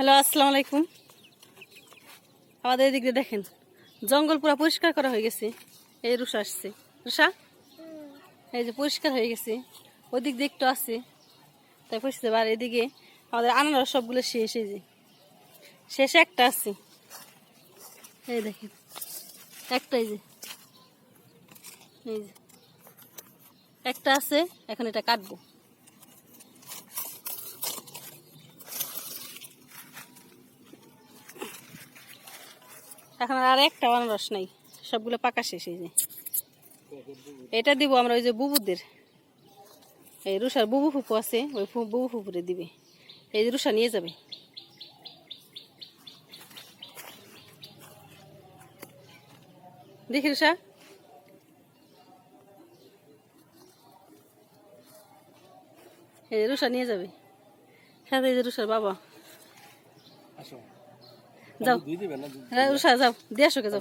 Hello আসসালামু আলাইকুম। আমাদের এদিকে দেখেন জঙ্গল পুরো পরিষ্কার করা হয়ে গেছে। এই রুষা আসছে। রুষা এই যে পরিষ্কার হয়ে গেছে। ওদিক দিয়ে একটু আছে। তাই পরিষ্কার আর এদিকে আমাদের আনারস সবগুলো শেষ এই যে। শেষে একটা আছে। এই দেখেন একটাই যে। এই যে একটা আছে এখন এটা কাটবো। এখন আর একটা আনারস নাই। সবগুলো পাকা শেষ এই যে। এটা দিব আমরা ওই যে বুবুদের। এই রুষার বুবু ফুপু আছে, ওই বুবু ফুপুরে দিবে। এই যে রুষা নিয়ে যাবে। দেখি রুষা এই রুষা নিয়ে যাবে। সাথে এই যে রুষার বাবা। যাও। হ্যাঁ উষা যাও। দিয়ে আসো যাও।